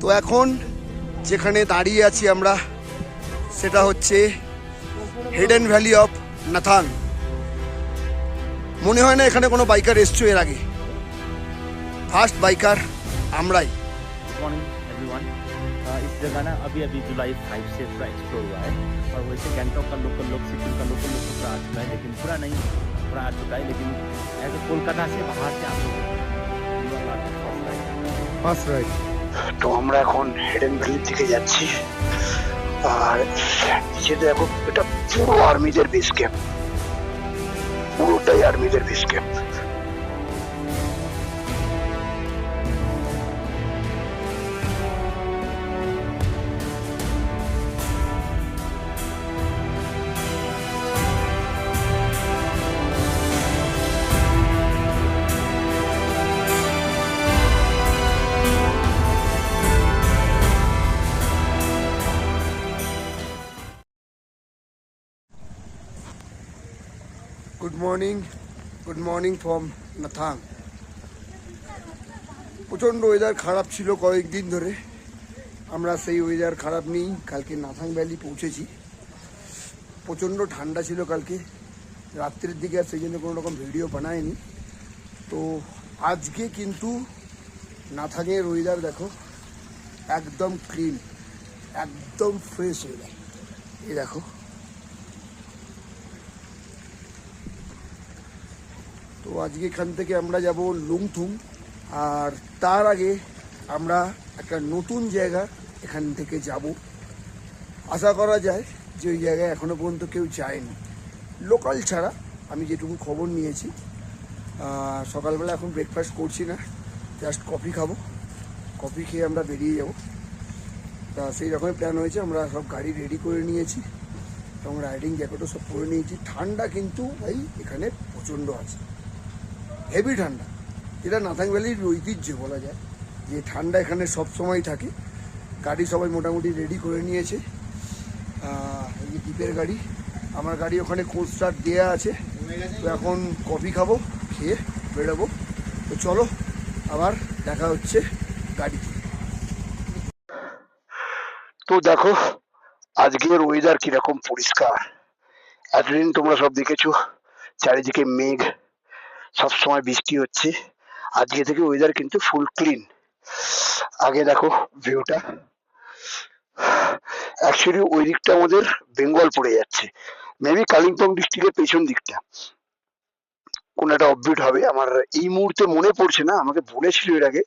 তো এখন যেখানে দাঁড়িয়ে আছি আমরা সেটা হচ্ছে হেডেন ভ্যালি অফ নাথাং মনে হয় না এখানে কোনো বাইকার এসছো এর আগে ফার্স্ট বাইকার আমরাই गुड मॉर्निंग एवरीवन इस जगह ना अभी अभी जुलाई फाइव से पूरा एक्सप्लोर हुआ है और वैसे गैंगटॉक का लोकल लोग सिक्किम का लोकल लोग तो पूरा आ चुका है लेकिन पूरा नहीं पूरा आ चुका है लेकिन ऐसे कोलकाता से बाहर से आप लोग you are তো আমরা এখন হেডেন ভ্যালির দিকে যাচ্ছি। আর নিচে দেখো, এটা পুরো আর্মিদের বেস ক্যাম্প পুরোটাই আর্মিদের base camp good morning good morning from Nathang প্রচণ্ড ওয়েদার খারাপ ছিল কয়েকদিন ধরে। আমরা সেই ওয়েদার খারাপ নেই কালকে নাথাং ভ্যালি পৌঁছেছি। প্রচণ্ড ঠান্ডা ছিল কালকে। রাত্রের দিকে আর সেই জন্য কোনো রকম ভিডিও বানায়নি। তো আজকে কিন্তু নাথাংয়ের ওয়েদার দেখো, একদম ক্লিন একদম ফ্রেশ ওয়েদার এই দেখো। তো আজকে এখান থেকে আমরা যাব লুংথুং, আর তার আগে আমরা একটা নতুন জায়গা এখান থেকে যাব। আশা করা যায় যে ওই জায়গায় এখনও পর্যন্ত কেউ যায়নি। লোকাল ছাড়া আমি যেটুকু খবর নিয়েছি সকালবেলা এখন ব্রেকফাস্ট করছি না জাস্ট কফি খাব। কফি খেয়ে আমরা বেরিয়ে যাব। তা সেই রকমই প্ল্যান হয়েছে, আমরা সব গাড়ি রেডি করে নিয়েছি এবং রাইডিং জ্যাকেটও সব পরে নিয়েছি। ঠান্ডা কিন্তু ভাই এখানে প্রচণ্ড আছে। হেভি ঠান্ডা। এটা নাথাং ভ্যালির ঐতিহ্য বলা যায়। যে ঠান্ডা এখানে সব সময় থাকে। গাড়ি সবাই মোটামুটি রেডি করে নিয়েছে। এই যে দ্বীপের গাড়ি। আমার গাড়ি ওখানে কোল্ড স্টার্ট দেওয়া আছে। তো এখন কফি খাব, খেয়ে বেরোবো। তো চলো, আবার দেখা হচ্ছে গাড়িতে। তো দেখো, আজকের ওয়েদার কীরকম পরিষ্কার। এতদিন তোমরা সব দেখেছ, চারিদিকে মেঘ। সবসময় বৃষ্টি হচ্ছে। আজকে থেকে ওয়েদার কিন্তু ফুল ক্লিন আগে দেখো ভিউটা অ্যাকচুয়ালি ওই দিকটা আমাদের বেঙ্গল পড়ে যাচ্ছে। মেবি কালিম্পং ডিস্ট্রিক্টের পেছন দিকটা। কোন একটা অববিট হবে। আমার এই মুহূর্তে মনে পড়ছে না। আমাকে বলেছিল এর আগে।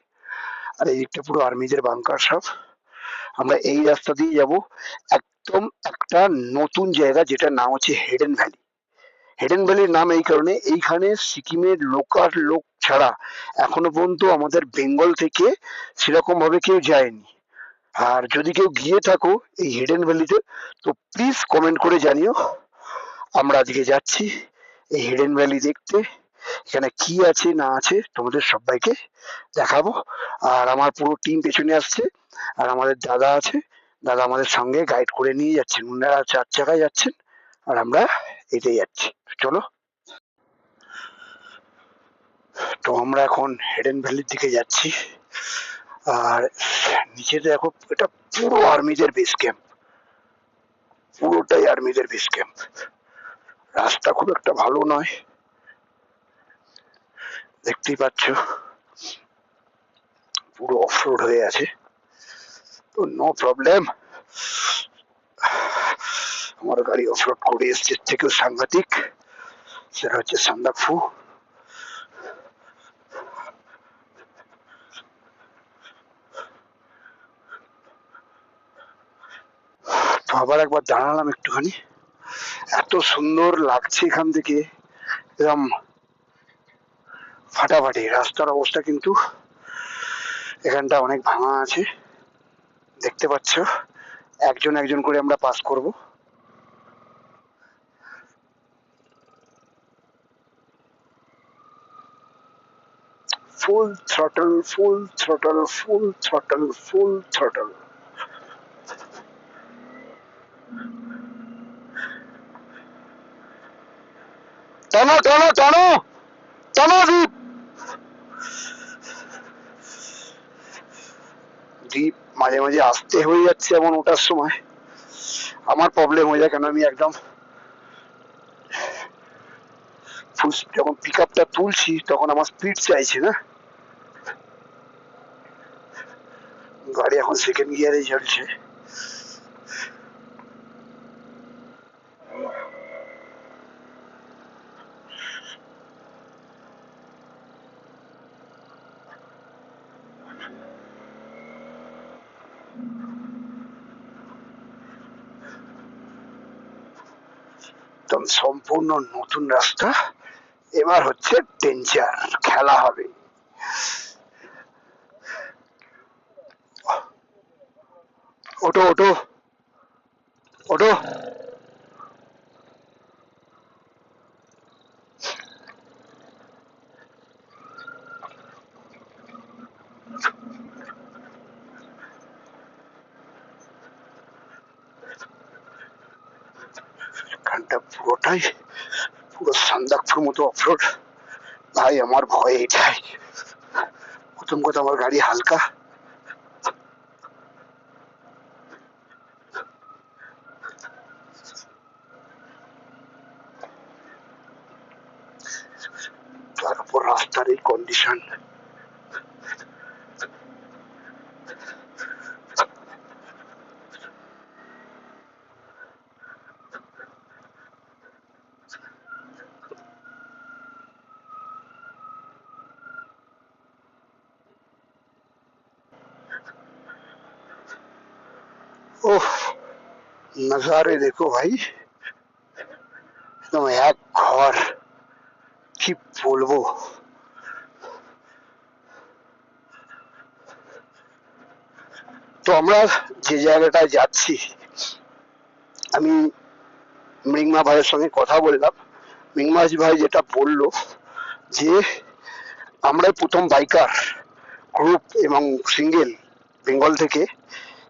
আর এই দিকটা পুরো আর্মিদের বাংকার সব। আমরা এই রাস্তা দিয়ে যাব। একদম একটা নতুন জায়গা যেটার নাম হচ্ছে হেডেন ভ্যালি হেডেন ভ্যালির নাম এই কারণে। এইখানে সিকিমের লোকাল লোক ছাড়া এখনও পর্যন্ত আমাদের বেঙ্গল থেকে সেরকম ভাবে কেউ যায়নি। আর যদি কেউ গিয়ে থাকো এই হেডেন ভ্যালিতে তো প্লিজ কমেন্ট করে জানিও। আমরা আজকে যাচ্ছি এই হেডেন ভ্যালি দেখতে। এখানে কি আছে, না আছে, তোমাদের সবাইকে দেখাবো। আর আমার পুরো টিম পেছনে আসছে। আর আমাদের দাদা আছে। দাদা আমাদের সঙ্গে গাইড করে নিয়ে যাচ্ছেন। ওনারা চার চাকায় যাচ্ছেন। আর আমরা এতে যাচ্ছি। চলো। তো আমরা এখন হেডেন ভ্যালির দিকে যাচ্ছি। আর নিচে দেখো, এটা পুরো আর্মিদের বেস ক্যাম্প পুরোটাই আর্মিদের বেস ক্যাম্প রাস্তা খুব একটা ভালো নয়। দেখতেই পাচ্ছ। পুরো অফরোড হয়ে আছে। তো নো প্রবলেম আমার গাড়ি অফরোড করে এসছে। থেকেও সাংঘাতিক। সেটা হচ্ছে সান্দাকফু আবার একবার দাঁড়ালাম একটুখানি। এত সুন্দর লাগছে এখান থেকে। এরকম ফাটাফাটি। রাস্তার অবস্থা কিন্তু এখানটা অনেক ভাঙা আছে। দেখতে পাচ্ছ? একজন একজন করে আমরা পাস করব। Full throttle full throttle full throttle full throttle টানো টানো টানো! টানো দীপ! দ্বীপ মাঝে মাঝে আসতে হয়ে যাচ্ছে এমন ওঠার সময়। আমার প্রবলেম হয়ে যায় কেন আমি একদম যখন পিক আপটা তুলছি তখন আমার স্পিড চাইছে না। গাড়ি এখন সেকেন্ড গিয়ারে চলছে। একদম সম্পূর্ণ নতুন রাস্তা। এবার হচ্ছে ডেঞ্জার খেলা হবে। ওটো ওটো ওটো এখানটা পুরোটাই, পুরো সান্দাকপুর মতো অফরোড ভাই, আমার ভয় এটাই। প্রথম কথা, আমার গাড়ি হালকা তার উপর রাস্তার এই কন্ডিশন ওহ नजारे देखो भाई একদম এক ঘর কি বলবো তো আমরা যে জায়গাটায় যাচ্ছি আমি মৃংমা ভাইয়ের সঙ্গে কথা বললাম মৃংমাজ ভাই যেটা বললো যে আমরাই প্রথম বাইকার গ্রুপ এবং সিঙ্গেল বেঙ্গল থেকে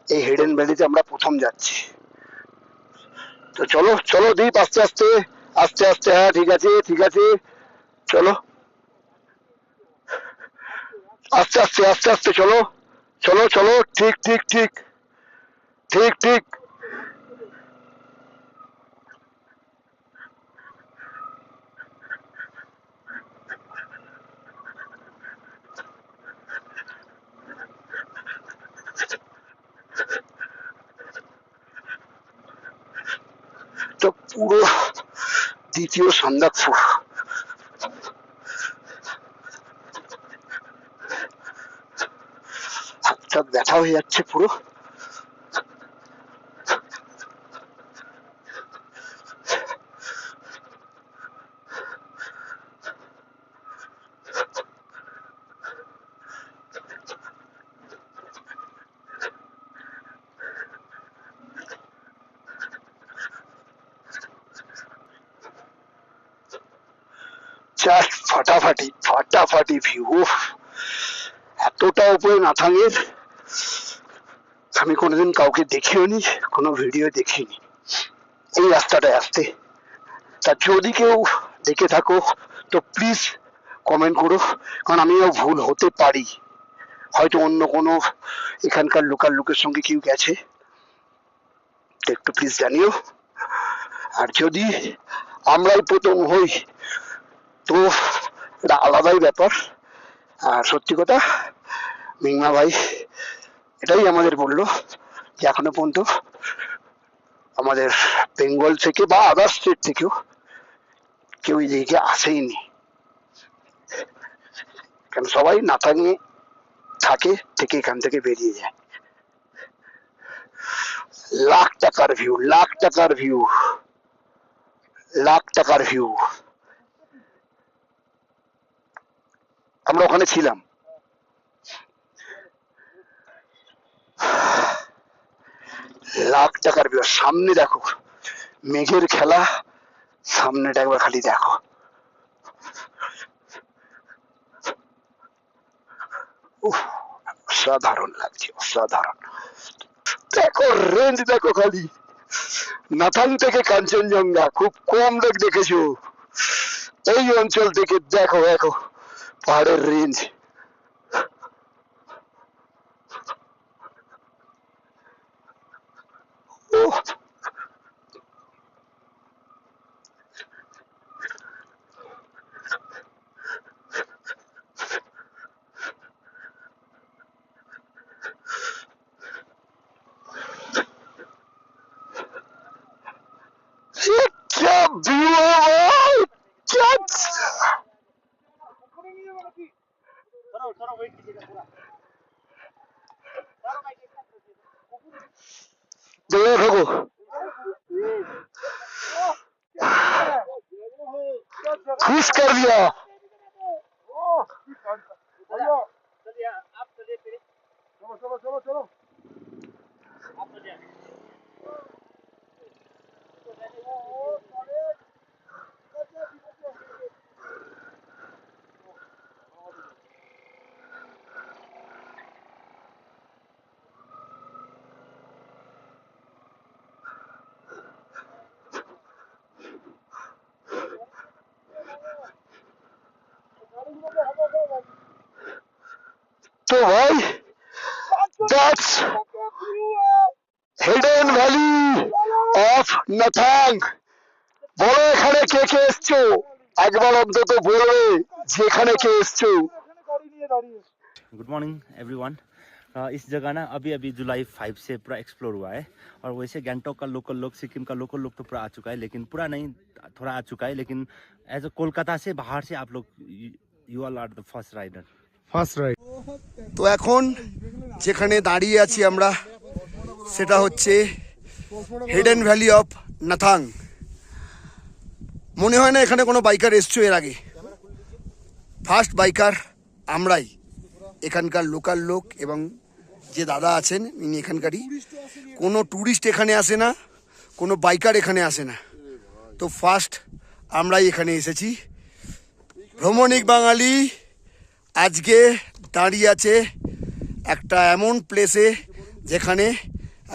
এই হেডেন ভ্যালিতে আমরা প্রথম যাচ্ছি তো চলো চলো দীপ, আস্তে আস্তে আস্তে আস্তে হ্যাঁ ঠিক আছে ঠিক আছে। চলো। আস্তে আস্তে আস্তে আস্তে, চলো চলো চলো, ঠিক ঠিক ঠিক। ঠিক ঠিক তো পুরো দ্বিতীয় সান্দাকপুর ব্যথা হয়ে যাচ্ছে পুরো জাস্ট ফাটাফাটি ফাটাফাটি ভিউ এতটা উপরে নাথাঙের আমি কোনোদিন কাউকে দেখিও নি, কোনো ভিডিও দেখিনি এই রাস্তাটায় আসতে। তা যদি কেউ দেখে থাকো, তো প্লিজ কমেন্ট করো, কারণ আমিও ভুল হতে পারি। হয়তো অন্য কোনো এখানকার লোকাল লোকের সঙ্গে কেউ গেছে। একটু প্লিজ জানিও। আর যদি আমরাই প্রথম হই, তো এটা আলাদাই ব্যাপার। আর সত্যি কথা, মিংমা ভাই, এটাই আমাদের বলল যে এখনও পর্যন্ত আমাদের বেঙ্গল থেকে বা আদার স্টেট থেকেও কেউ এই দিকে আসেইনি। কারণ সবাই নাতাঙে থাকে, থেকে এখান থেকে বেরিয়ে যায়। লাখ টাকার ভিউ লাখ টাকার ভিউ লাখ টাকার ভিউ আমরা ওখানে ছিলাম। লাখ টাকার বিয়ে সামনে দেখো, মেঘের খেলা। সামনেটা একবার খালি দেখো। অসাধারণ লাগছে, অসাধারণ। দেখো রেঞ্জ দেখো খালি। নাথান থেকে কাঞ্চনজঙ্ঘা, খুব কম লোক দেখেছ। এই অঞ্চল থেকে দেখো দেখো। পাহাড়ের রেঞ্জ ও 놀래라고 खुश कर दिया चलो चलो चलो चलो आप तो जाए that's hidden valley of Nathang বলো এখানে কে কে এসছো একবার অন্তত বলবে যেখানে কে এসছো गुड मॉर्निंग एवरीवन Uh, इस जगह ना अभी अभी जुलाई फाइव से पूरा एक्सप्लोर हुआ है और वैसे गैंगटॉक का लोकल लोग सिक्किम का लोकल लोग तो पूरा आ चुका है लेकिन पूरा नहीं थोड़ा आ चुका है लेकिन एज अ कोलकाता से बाहर से आप लोग you all are the first rider first ride. তো এখন যেখানে দাঁড়িয়ে আছি আমরা, সেটা হচ্ছে হিডেন ভ্যালি অফ নাথাং মনে হয় না এখানে কোনো বাইকার এসছো এর আগে। ফার্স্ট বাইকার আমরাই, এখানকার লোকাল লোক এবং যে দাদা আছেন, ইনি এখানকারই। কোনো ট্যুরিস্ট এখানে আসে না, কোনো বাইকার এখানে আসে না। তো ফার্স্ট আমরাই এখানে এসেছি। ভ্রমণিক বাঙালি আজকে দাঁড়িয়ে আছে একটা এমন প্লেসে যেখানে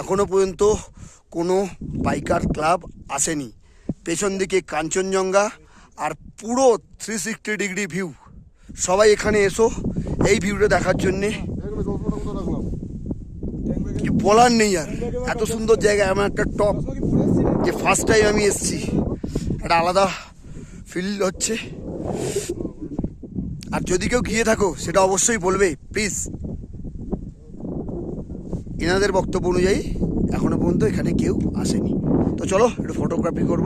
এখনও পর্যন্ত কোনো বাইকার ক্লাব আসেনি। পেছন দিকে কাঞ্চনজঙ্ঘা আর পুরো থ্রি সিক্সটি ডিগ্রি ভিউ সবাই এখানে এসো, এই ভিউটা দেখার জন্যে। বলার নেই আর, এত সুন্দর জায়গা, এমন একটা টপ যে ফার্স্ট টাইম আমি এসেছি। একটা আলাদা ফিল হচ্ছে। আর যদি কেউ গিয়ে থাকো, সেটা অবশ্যই বলবে। প্লিজ এনাদের বক্তব্য অনুযায়ী এখনও পর্যন্ত এখানে কেউ আসেনি। তো চলো, একটু ফটোগ্রাফি করব।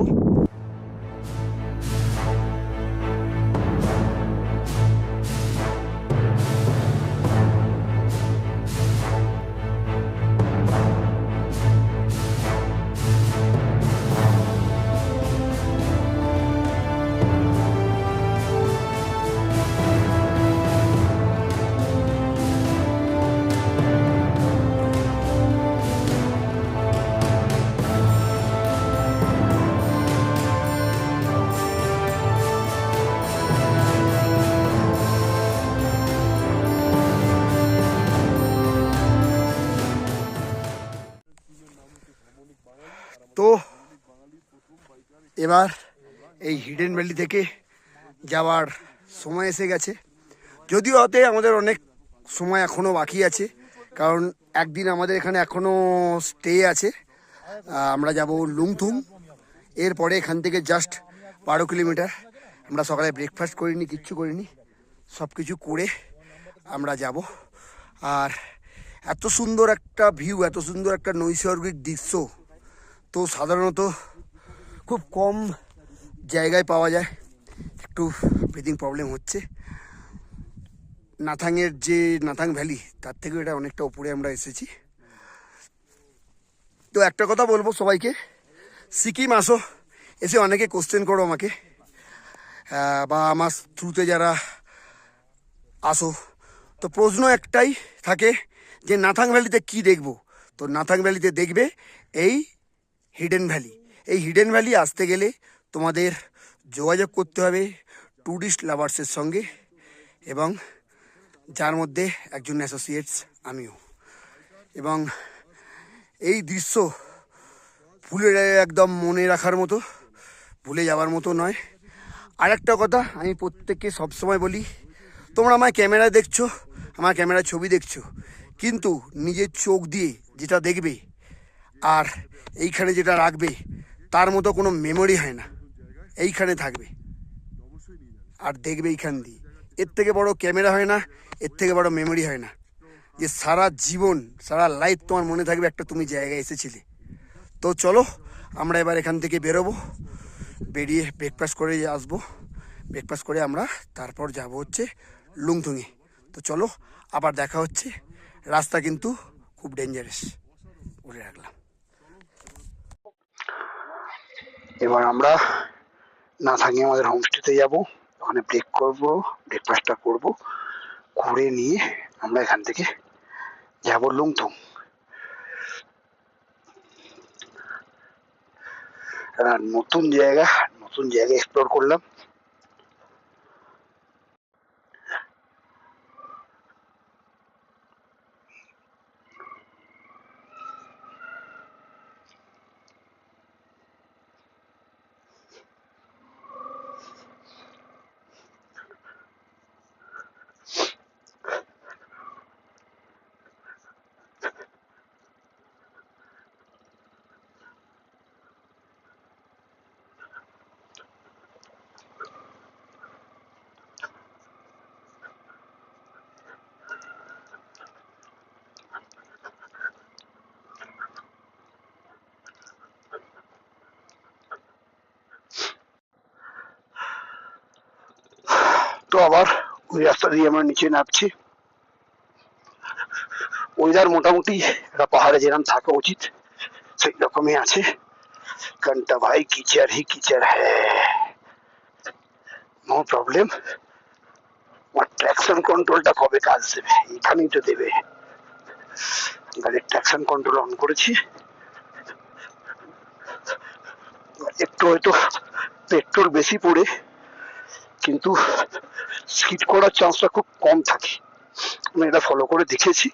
এবার এই হিডেন ভ্যালি থেকে যাওয়ার সময় এসে গেছে। যদিও হতে আমাদের অনেক সময় এখনও বাকি আছে, কারণ একদিন আমাদের এখানে এখনও স্টে আছে। আমরা যাব লুংথুং এরপরে এখান থেকে জাস্ট বারো কিলোমিটার। আমরা সকালে ব্রেকফাস্ট করিনি, কিচ্ছু করিনি। সব কিছু করে আমরা যাব। আর এত সুন্দর একটা ভিউ এত সুন্দর একটা নৈসর্গিক দৃশ্য। তো সাধারণত খুব কম জায়গায় পাওয়া যায়। একটু ব্রিদিং প্রবলেম হচ্ছে। নাথাংয়ের যে নাথাং ভ্যালি তার থেকেও এটা অনেকটা উপরে আমরা এসেছি। তো একটা কথা বলব সবাইকে। সিকিম আসো, এসে অনেকে কোশ্চেন করো আমাকে। বা আমার থ্রুতে যারা আসো। তো প্রশ্ন একটাই থাকে যে, নাথাং ভ্যালিতে কি দেখব? তো নাথাং ভ্যালিতে দেখবে এই হিডেন ভ্যালি এই হিডেন ভ্যালি আসতে গেলে তোমাদের যোগাযোগ করতে হবে ট্যুরিস্ট লাভার্সের সঙ্গে এবং যার মধ্যে একজন অ্যাসোসিয়েটস আমিও। এবং এই দৃশ্য ভুলে একদম মনে রাখার মতো, ভুলে যাওয়ার মতো নয়। আর একটা কথা আমি প্রত্যেককে সবসময় বলি, তোমরা আমার ক্যামেরা দেখছ, আমার ক্যামেরায় ছবি দেখছ, কিন্তু নিজের চোখ দিয়ে যেটা দেখবে আর এইখানে যেটা রাখবে তার মতো কোনো মেমোরি হয় না। এইখানে থাকবে। আর দেখবে এইখান দিয়ে। এর থেকে বড় ক্যামেরা হয় না, এর থেকে বড় মেমোরি হয় না। যে সারা জীবন, সারা লাইফ তোমার মনে থাকবে একটা তুমি জায়গায় এসেছিলে। তো চলো, আমরা এবার এখান থেকে বেরোবো। বেরিয়ে ব্রেকফাস্ট করে আসব। ব্রেকফাস্ট করে আমরা তারপর যাব হচ্ছে লুংথুঙে। তো চলো, আবার দেখা হচ্ছে। রাস্তা কিন্তু খুব ডেঞ্জারাস বলে রাখলাম। এবার আমরা না থাকি আমাদের হোমস্টেতে যাব। ওখানে ব্রেক করব ব্রেকফাস্টটা করব, করে নিয়ে আমরা এখান থেকে যাব লুংথুং। নতুন জায়গা নতুন জায়গা এক্সপ্লোর করলাম। তো আবার ওই রাস্তা দিয়ে আমরা নিচে নামছি। ওয়েদার মোটামুটি একটা পাহাড়ে যেরকম থাকা উচিত, সেই রকমই আছে। ঘণ্টা ভাই কিচার হি কিচার হ্যাঁ। নো প্রবলেম আমার ট্র্যাকশন কন্ট্রোলটা কবে কাজ দেবে? এখানেই তো দেবে। গাড়ির ট্র্যাকশন কন্ট্রোল অন করেছি। একটু হয়তো পেট্রোল বেশি পড়ে, কিন্তু স্কিড করার চান্সটা খুব কম থাকে। আমি এটা ফলো করে দেখেছি